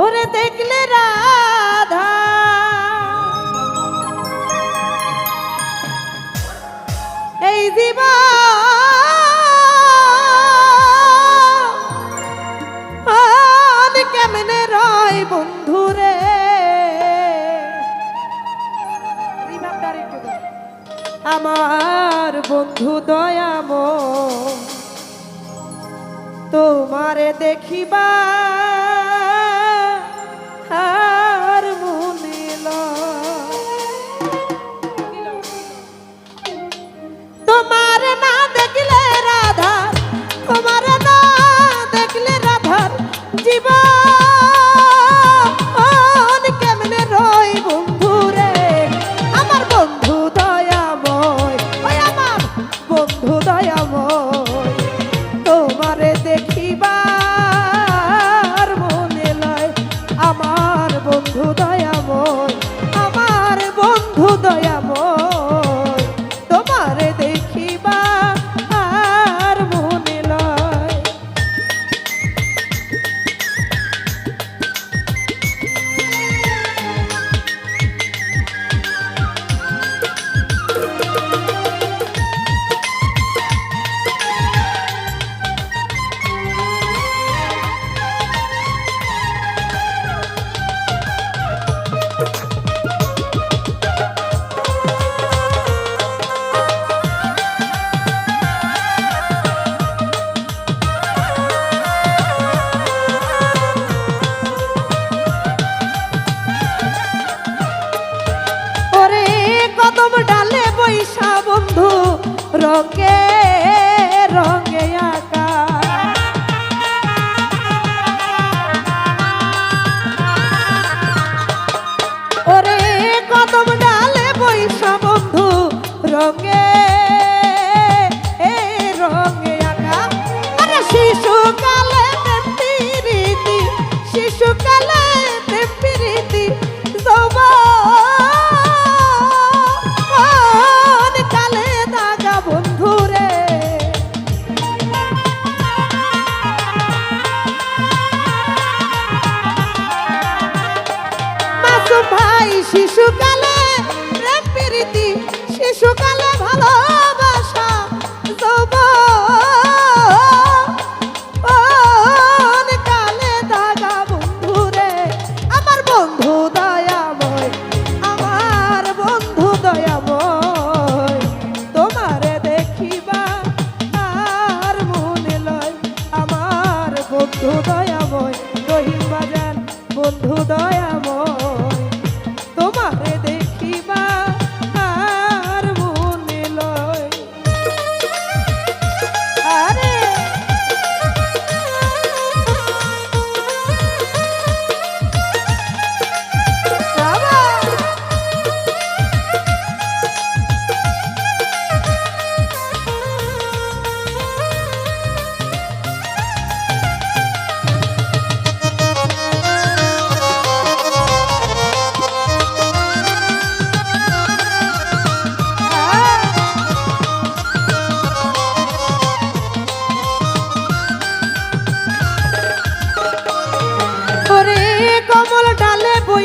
ওরে দেখলে রাধা। এই জীব কেমনে রয় বন্ধুরে আমার বন্ধু দয়াম তোমারে দেখিবা তোম ডালে বৈশা বন্ধু রঙে রঙে আঁকা ওরে কদম ডালে বৈশা বন্ধু রঙে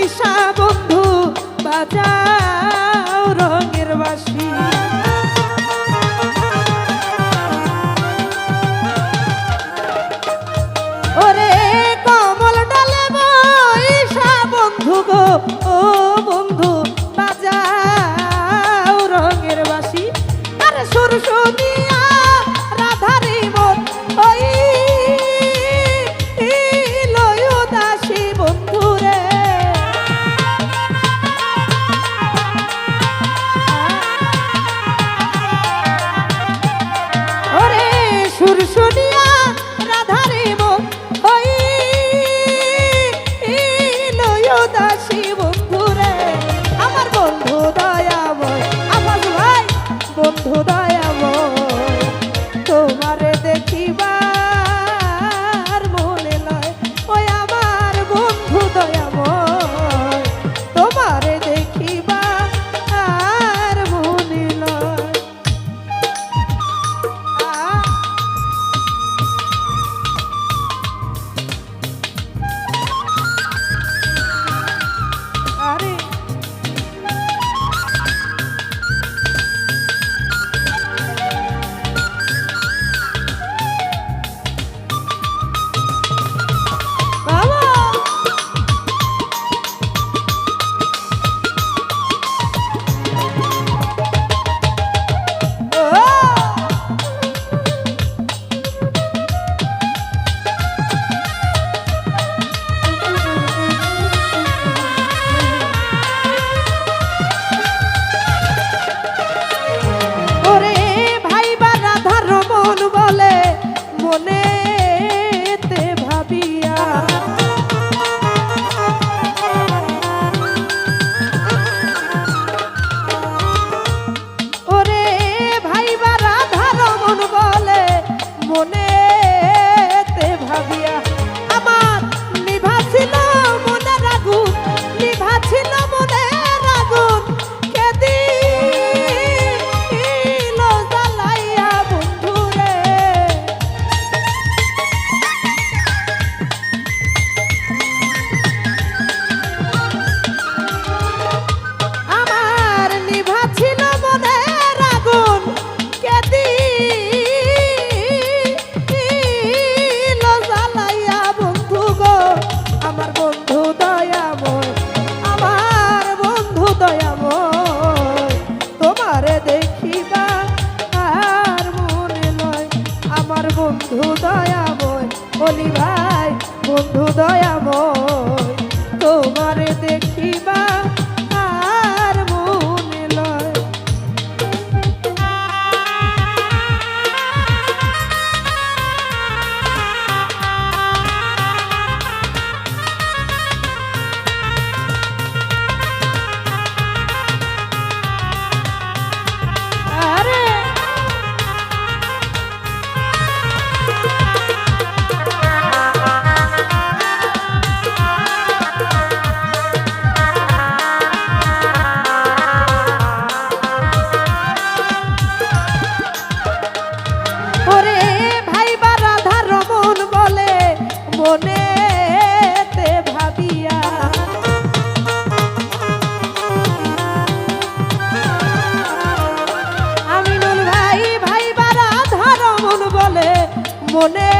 দিশা বন্ধু বাজা বন্ধু দয়াময় তোমার দেখিবা poner.